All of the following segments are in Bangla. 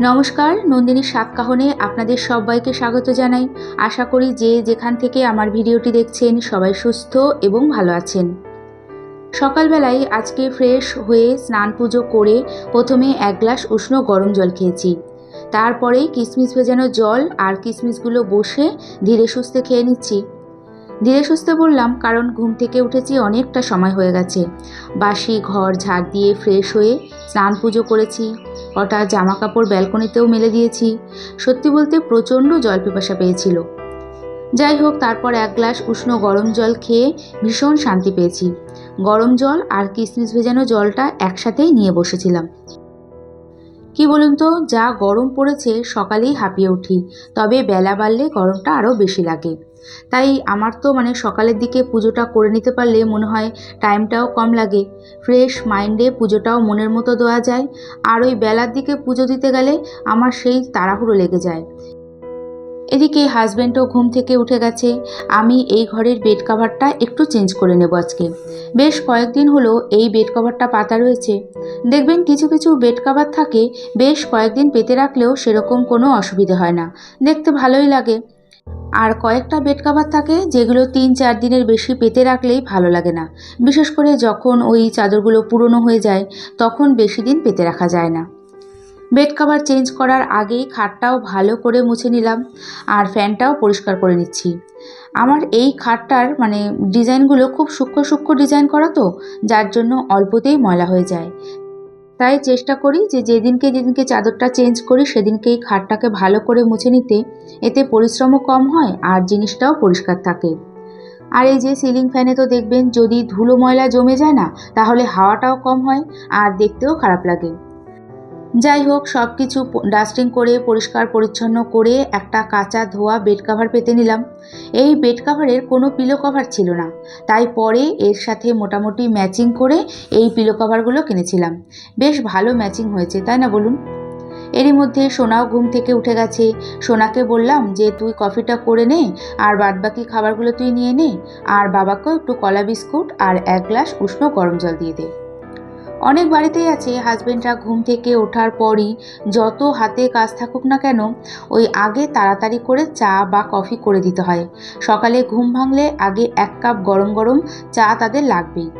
নমস্কার নন্দিনীর সাতকাহনে আপনাদের সবাইকে স্বাগত জানাই। আশা করি যে যেখান থেকে আমার ভিডিওটি দেখছেন সবাই সুস্থ এবং ভালো আছেন। সকালবেলায় আজকে ফ্রেশ হয়ে স্নান পুজো করে প্রথমে এক গ্লাস উষ্ণ গরম জল খেয়েছি। তারপরেই কিশমিশ ভেজানো জল আর কিশমিশগুলো বসে ধীরে সুস্থে খেয়ে নিচ্ছি। ধীরে সুস্থে বললাম, কারণ ঘুম থেকে উঠেছি অনেকটা সময় হয়ে গেছে। বাসি, ঘর ঝাড় দিয়ে ফ্রেশ হয়ে স্নান পুজো করেছি। কটা জামা কাপড় ব্যালকনিতেও মেলে দিয়েছি। সত্যি বলতে প্রচণ্ড জল পিপাসা পেয়েছিল। যাই হোক, তারপর এক গ্লাস উষ্ণ গরম জল খেয়ে ভীষণ শান্তি পেয়েছি। গরম জল আর কিশমিশ ভেজানো জলটা একসাথেই নিয়ে বসেছিলাম। কি বলুন তো, যা গরম পড়েছে, সকালেই হাঁপিয়ে উঠি। তবে বেলা বাড়লে গরমটা আরও বেশি লাগে। তাই আমার তো মানে সকালের দিকে পুজোটা করে নিতে পারলে মনে হয় টাইমটাও কম লাগে। ফ্রেশ মাইন্ডে পুজোটাও মনের মতো দেওয়া যায়। আর ওই বেলার দিকে পুজো দিতে গেলে আমার সেই তাড়াহুড়ো লেগে যায়। এদিকে হাজব্যান্ডও ঘুম থেকে উঠে গেছে। আমি এই ঘরের বেড কাভারটা একটু চেঞ্জ করে নেব আজকে। বেশ কয়েকদিন হলো এই বেড কাভারটা পাতা রয়েছে। দেখবেন কিছু কিছু বেড কাভার থাকে, বেশ কয়েকদিন পেতে রাখলেও সেরকম কোনো অসুবিধা হয় না। দেখতে ভালোই লাগে। আর কয়েকটা বেড কাভার থাকে যেগুলো তিন চার দিনের বেশি পেতে রাখলেই ভালো লাগে না। বিশেষ করে যখন ওই চাদরগুলো পুরনো হয়ে যায়, তখন বেশি দিন পেতে রাখা যায় না। বেড কাভার চেঞ্জ করার আগেই খাটটাও ভালো করে মুছে নিলাম আর ফ্যানটাও পরিষ্কার করে নিচ্ছি। আমার এই খাটটার মানে ডিজাইনগুলো খুব সূক্ষ্ম সূক্ষ্ম ডিজাইন করা তো, যার জন্য অল্পতেই ময়লা হয়ে যায়। তাই চেষ্টা করি যে যেদিনকে যেদিনকে চাদরটা চেঞ্জ করি সেদিনকেই খাটটাকে ভালো করে মুছে নিতে। এতে পরিশ্রমও কম হয় আর জিনিসটাও পরিষ্কার থাকে। আর এই যে সিলিং ফ্যানে তো দেখবেন যদি ধুলো ময়লা জমে যায় না, তাহলে হাওয়াটাও কম হয় আর দেখতেও খারাপ লাগে। যাই হোক সব কিছু ডাস্টিং করে, পরিষ্কার, পরিচ্ছন্ন করে একটা কাঁচা ধোয়া বেড কাভার পেতে নিলাম। এই বেড কাভারের কোনো পিলো কভার ছিল না। তাই পরে এর সাথে মোটামুটি ম্যাচিং করে এই পিলো কভারগুলো কিনেছিলাম। বেশ ভালো ম্যাচিং হয়েছে, তাই না বলুন? এরই মধ্যে সোনাও ঘুম থেকে উঠে গেছে। সোনাকে বললাম যে, তুই কফিটা করে নে, আর বাদবাকি খাবারগুলো তুই নিয়ে নে। আর বাবাকেও একটু কলা বিস্কুট আর এক গ্লাস উষ্ণ গরম জল দিয়ে দে। অনেক বাড়িতেই আছে। হাজবেন্ডরা ঘুম থেকে ওঠার পরই যত হাতে কাজ থাকুক না কেন, ওই আগে তাড়াতাড়ি করে চা বা কফি করে দিতে হয়। সকালে ঘুম ভাঙলে আগে এক কাপ গরম গরম চা তাদের লাগবেই।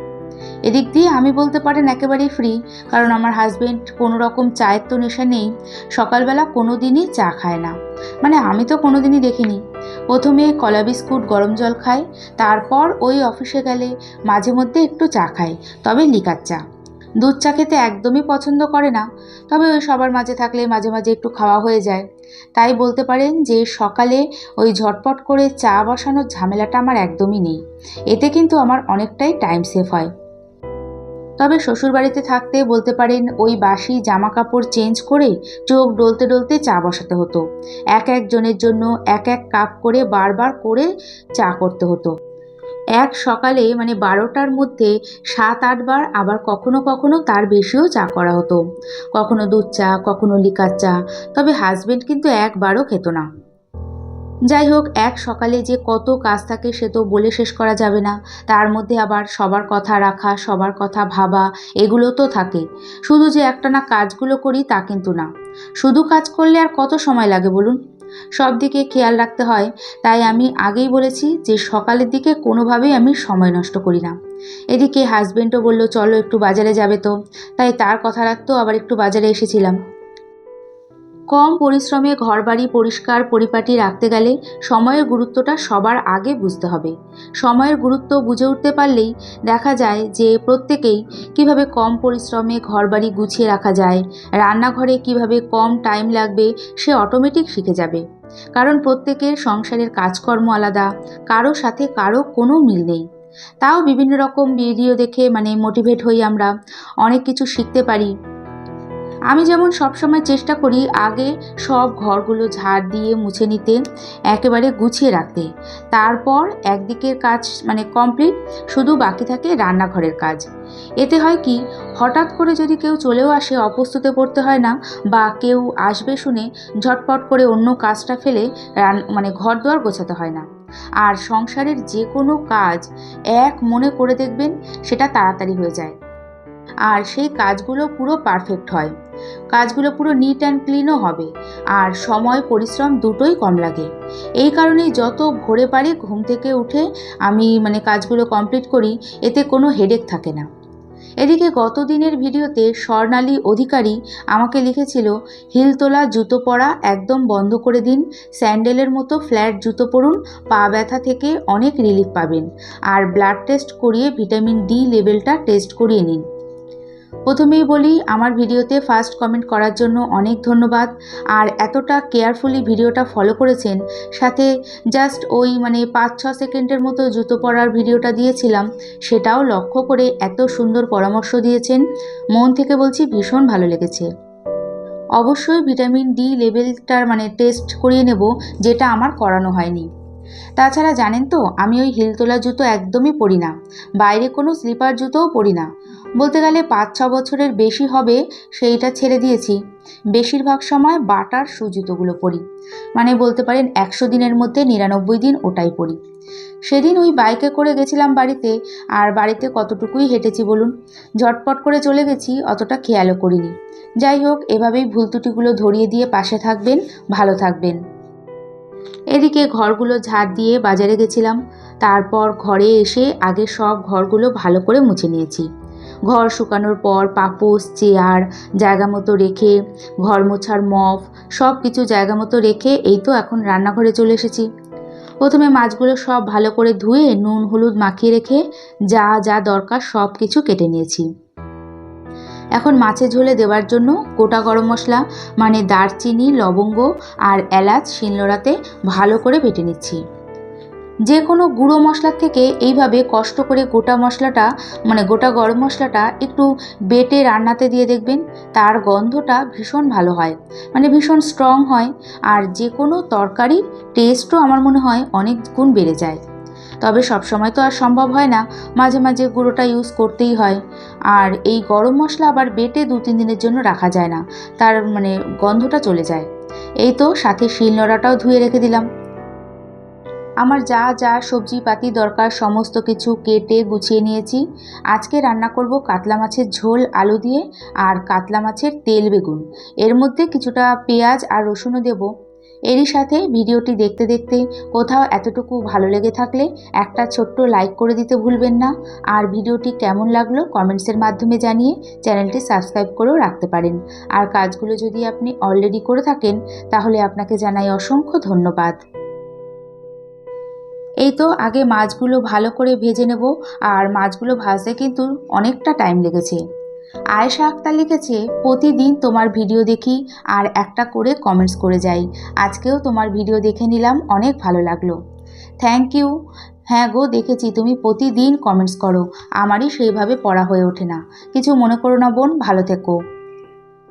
এদিক দিয়ে আমি বলতে পারেন একেবারেই ফ্রি কারণ আমার হাজবেন্ড কোনো রকম চায়ের তো নেশা নেই, সকালবেলা কোনো দিনই চা খায় না। মানে আমি তো কোনো দিনই দেখিনি। প্রথমে কলা বিস্কুট, গরম জল খায়, তারপর ওই অফিসে গেলে মাঝে মধ্যে একটু চা খায়, তবে লিকার চা। দুধ চা খেতে একদমই পছন্দ করে না, তবে ওই সবার মাঝে থাকলে মাঝে মাঝে একটু খাওয়া হয়ে যায়। তাই বলতে পারেন যে সকালে ওই ঝটপট করে চা বসানোর ঝামেলাটা আমার একদমই নেই। এতে কিন্তু আমার অনেকটাই টাইম সেভ হয়। তবে শ্বশুরবাড়িতে থাকতে বলতে পারেন ওই বাসি জামা কাপড় চেঞ্জ করে চোখ ডলতে ডলতে চা বসাতে হতো। এক একজনের জন্য এক এক কাপ করে বারবার করে চা করতে হতো। এক সকালে মানে বারোটার মধ্যে সাত আটবার আবার কখনো কখনো তার বেশিও চা করা হতো। কখনো দুধ চা, কখনো লিকার চা, তবে হাজবেন্ড কিন্তু একবারও খেত না। যাই হোক, এক সকালে যে কত কাজ থাকে সে তো বলে শেষ করা যাবে না। তার মধ্যে আবার সবার কথা রাখা, সবার কথা ভাবা, এগুলো তো থাকে। শুধু যে একটা না কাজগুলো করি তা কিন্তু না। শুধু কাজ করলে আর কত সময় লাগে বলুন? সব দিকে খেয়াল রাখতে হয়। তাই আমি আগেই বলেছি যে সকালের দিকে কোনোভাবেই আমি সময় নষ্ট করি না। এদিকে হাজব্যান্ডও বলল, চলো একটু বাজারে যাবে তো। তাই তার কথা রাখতেও আবার একটু বাজারে এসেছিলাম। কম পরিশ্রমে ঘরবাড়ি পরিষ্কার পরিপাটি রাখতে গেলে সময়ের গুরুত্বটা সবার আগে বুঝতে হবে। সময়ের গুরুত্ব বুঝে উঠতে পারলেই দেখা যায় যে প্রত্যেকেই কীভাবে কম পরিশ্রমে ঘরবাড়ি গুছিয়ে রাখা যায়, রান্নাঘরে কীভাবে কম টাইম লাগবে, সে অটোমেটিক শিখে যাবে। কারণ প্রত্যেকের সংসারের কাজকর্ম আলাদা, কারও সাথে কারও কোনো মিল নেই। তাও বিভিন্ন রকম ভিডিও দেখে মানে মোটিভেট হই আমরা, অনেক কিছু শিখতে পারি আমি যেমন সবসময় চেষ্টা করি আগে সব ঘরগুলো ঝাড় দিয়ে মুছে নিতে, একেবারে গুছিয়ে রাখতে। তারপর একদিকের কাজ মানে কমপ্লিট শুধু বাকি থাকে রান্নাঘরের কাজ। এতে হয় কি, হঠাৎ করে যদি কেউ চলেও আসে, অপ্রস্তুতে পড়তে হয় না বা কেউ আসবে শুনে ঝটপট করে অন্য কাজটা ফেলে রান মানে ঘর দুয়ার গোছাতে হয় না। আর সংসারের যে কোনো কাজ এক মনে করে দেখবেন, সেটা তাড়াতাড়ি হয়ে যায়। আর সেই কাজগুলো পুরো পারফেক্ট হয়। কাজগুলো পুরো নিট অ্যান্ড ক্লিনও হবে, আর সময় পরিশ্রম দুটোই কম লাগে। এই কারণেই যত ভোরে পারি ঘুম থেকে উঠে আমি মানে কাজগুলো কমপ্লিট করি, এতে কোনো হেডেক থাকে না। এদিকে গত দিনের ভিডিওতে স্বর্ণালী অধিকারী আমাকে লিখেছিল, হিল তোলা জুতো পরা একদম বন্ধ করে দিন, স্যান্ডেলের মতো ফ্ল্যাট জুতো পরুন, পা ব্যথা থেকে অনেক রিলিফ পাবেন, আর ব্লাড টেস্ট করিয়ে ভিটামিন ডি লেভেলটা টেস্ট করিয়ে নিন। প্রথমেই বলি, আমার ভিডিওতে ফার্স্ট কমেন্ট করার জন্য অনেক ধন্যবাদ। আর এতটা কেয়ারফুলি ভিডিওটা ফলো করেছেন, সাথে জাস্ট ওই মানে পাঁচ ছ সেকেন্ডের মতো জুতো পরার ভিডিওটা দিয়েছিলাম, সেটাও লক্ষ্য করে এত সুন্দর পরামর্শ দিয়েছেন। মন থেকে বলছি ভীষণ ভালো লেগেছে। অবশ্যই ভিটামিন ডি লেভেলটার মানে টেস্ট করিয়ে নেব, যেটা আমার করানো হয়নি। তাছাড়া জানেন তো, আমি ওই হিলতোলা জুতো একদমই পরি না। বাইরে কোনো স্লিপার জুতোও পরি না। বলতে গেলে পাঁচ, ছ বছরের বেশি হবে সেইটা ছেড়ে দিয়েছি। বেশিরভাগ সময় বাটার শু জুতোগুলো পরি। মানে বলতে পারেন একশো দিনের মধ্যে নিরানব্বই দিন ওটাই পরি। সেদিন ওই বাইকে করে গেছিলাম বাড়িতে, আর বাড়িতে কতটুকুই হেঁটেছি বলুন? ঝটপট করে চলে গেছি, অতটা খেয়ালও করিনি। যাই হোক, এভাবেই ভুল ত্রুটিগুলো ধরিয়ে দিয়ে পাশে থাকবেন, ভালো থাকবেন। এদিকে ঘরগুলো ঝাড় দিয়ে বাজারে গেছিলাম। তারপর ঘরে এসে আগে সব ঘরগুলো ভালো করে মুছে নিয়েছি। ঘর শুকানোর পর পাপোস চেয়ার, জায়গা মতো রেখে, ঘর মোছার মফ সব কিছু জায়গা মতো রেখে এই তো এখন রান্নাঘরে চলে এসেছি। প্রথমে মাছগুলো সব ভালো করে ধুয়ে, নুন, হলুদ মাখিয়ে রেখে যা যা দরকার সব কিছু কেটে নিয়েছি। এখন মাছের ঝোলে দেওয়ার জন্য গোটা গরম মশলা মানে দারচিনি, লবঙ্গ আর এলাচ শিলনোড়াতে ভালো করে বেটে নিচ্ছি। যে কোনো গুঁড়ো মশলার থেকে এইভাবে কষ্ট করে গোটা মশলাটা মানে গোটা গরম মশলাটা একটু বেটে রান্নাতে দিয়ে দেখবেন, তার গন্ধটা ভীষণ ভালো হয় মানে ভীষণ স্ট্রং হয়, আর যে কোনো তরকারির টেস্টও আমার মনে হয় অনেক গুণ বেড়ে যায়। তবে সব সময় তো আর সম্ভব হয় না, মাঝে মাঝে গুঁড়োটা ইউজ করতেই হয়, আর এই গরম মশলা আবার বেটে দু তিন দিনের জন্য রাখা যায় না, তার মানে গন্ধটা চলে যায়। এই তো সাথে শিলনোড়াটাও ধুয়ে রেখে দিলাম। আমার যা যা সবজি পাতি দরকার সমস্ত কিছু কেটে গুছিয়ে নিয়েছি। আজকে রান্না করব কাতলা মাছের ঝোল, আলু দিয়ে আর কাতলা মাছের তেল বেগুন। এর মধ্যে কিছুটা পেঁয়াজ আর রসুনও দেবো। এরই সাথে ভিডিওটি দেখতে দেখতে কোথাও এতটুকু ভালো লেগে থাকলে একটা ছোট্ট লাইক করে দিতে ভুলবেন না। আর ভিডিওটি কেমন লাগল কমেন্টসের মাধ্যমে জানিয়ে চ্যানেলটি সাবস্ক্রাইব করেও রাখতে পারেন। আর কাজগুলো যদি আপনি অলরেডি করে থাকেন, তাহলে আপনাকে জানাই অসংখ্য ধন্যবাদ। এই তো আগে মাছগুলো ভালো করে ভেজে নেব, আর মাছগুলো ভাজতে কিন্তু অনেকটা টাইম লেগেছে। আয়েশা আক্তার লিখেছে, প্রতিদিন তোমার ভিডিও দেখি আর একটা করে কমেন্টস করে যাই। আজকেও তোমার ভিডিও দেখে নিলাম, অনেক ভালো লাগল। থ্যাংক ইউ হ্যাঁ গো, দেখেছি, তুমি প্রতিদিন কমেন্টস করো। আমারই সেইভাবে পড়া হয়ে ওঠে না। কিছু মনে করো না বোন, ভালো থেকো।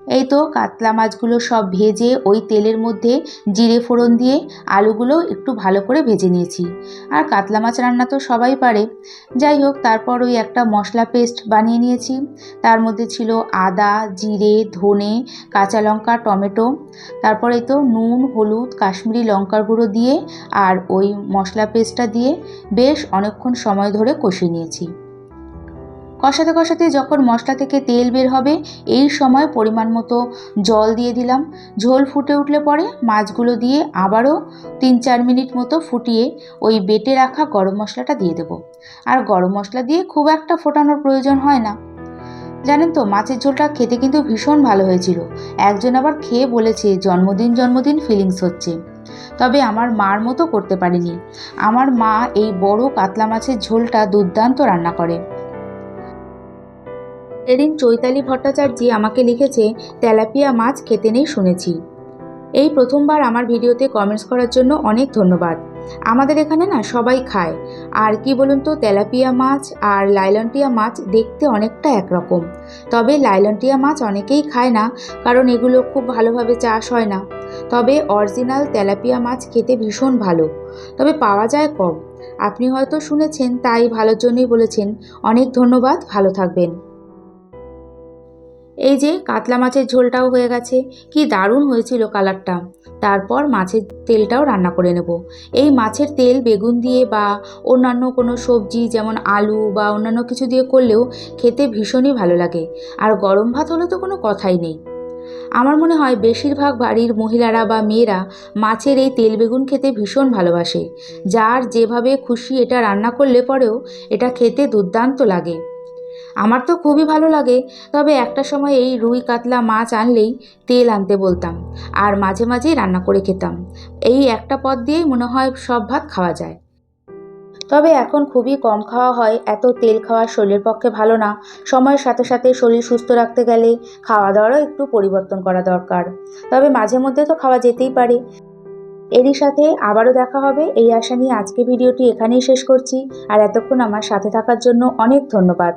এই তো কাতলা মাছগুলো সব ভেজে ওই তেলের মধ্যে জিরে ফোড়ন দিয়ে আলুগুলো একটু ভালো করে ভেজে নিয়েছি। আর কাতলা মাছ রান্না তো সবাই পারে। যাই হোক, তারপর ওই একটা মশলা পেস্ট বানিয়ে নিয়েছি। তার মধ্যে ছিল আদা, জিরে, ধনে, কাঁচা লঙ্কা, টমেটো। তারপরে তো নুন, হলুদ, কাশ্মীরি লঙ্কার গুঁড়ো দিয়ে আর ওই মশলা পেস্টটা দিয়ে বেশ অনেকক্ষণ সময় ধরে কষিয়ে নিয়েছি। কষাতে কষাতে যখন মশলা থেকে তেল বের হবে, এই সময় পরিমাণ মতো জল দিয়ে দিলাম। ঝোল ফুটে উঠলে পরে মাছগুলো দিয়ে আবারও তিন চার মিনিট মতো ফুটিয়ে ওই বেটে রাখা গরম মশলাটা দিয়ে দেবো। আর গরম মশলা দিয়ে খুব একটা ফোটানোর প্রয়োজন হয় না। জানেন তো, মাছের ঝোলটা খেতে কিন্তু ভীষণ ভালো হয়েছিল। একজন আবার খেয়ে বলেছে, জন্মদিন জন্মদিন ফিলিংস হচ্ছে। তবে আমার মার মতো করতে পারিনি। আমার মা এই বড় কাতলা মাছের ঝোলটা দুর্দান্ত রান্না করে। এদিন চৈতালি ভট্টাচার্য আমাকে লিখেছে, তেলাপিয়া মাছ খেতে নেই শুনেছি। এই প্রথমবার আমার ভিডিওতে কমেন্টস করার জন্য অনেক ধন্যবাদ। আমাদের এখানে না সবাই খায়। আর কি বলুন তো, তেলাপিয়া মাছ আর লাইলনটিয়া মাছ দেখতে অনেকটা একরকম। তবে লাইলনটিয়া মাছ অনেকেই খায় না, কারণ এগুলো খুব ভালোভাবে চাষ হয় না। তবে অরিজিনাল তেলাপিয়া মাছ খেতে ভীষণ ভালো। তবে পাওয়া যায় কম। আপনি হয়তো শুনেছেন, তাই ভালোর জন্যই বলেছেন। অনেক ধন্যবাদ, ভালো থাকবেন। এই যে কাতলা মাছের ঝোলটাও হয়ে গেছে, কি দারুণ হয়েছিল কালারটা। তারপর মাছের তেলটাও রান্না করে নেব। এই মাছের তেল, বেগুন দিয়ে বা অন্যান্য কোনো সবজি যেমন আলু বা অন্যান্য কিছু দিয়ে করলেও খেতে ভীষণই ভালো লাগে। আর গরম ভাত হলে তো কোনো কথাই নেই। আমার মনে হয় বেশিরভাগ বাড়ির মহিলারা বা মেয়েরা মাছের এই তেল, বেগুন খেতে ভীষণ ভালোবাসে। যার যেভাবে খুশি এটা রান্না করলে পরেও এটা খেতে দুর্দান্ত লাগে। আমার তো খুবই ভালো লাগে। তবে একটা সময় এই রুই কাতলা মাছ আনলেই তেল আনতে বলতাম আর মাঝে মাঝেই রান্না করে খেতাম। এই একটা পদ দিয়েই মনে হয় সব ভাত খাওয়া যায়। তবে এখন খুবই কম খাওয়া হয়, এত তেল খাওয়া শরীরের পক্ষে ভালো না। সময়ের সাথে সাথে শরীর সুস্থ রাখতে গেলে খাওয়া দাওয়ারও একটু পরিবর্তন করা দরকার। তবে মাঝে মধ্যে তো খাওয়া যেতেই পারে। এরই সাথে আবারও দেখা হবে। এই আশা নিয়ে আজকে ভিডিওটি এখানেই শেষ করছি। আর এতক্ষণ আমার সাথে থাকার জন্য অনেক ধন্যবাদ।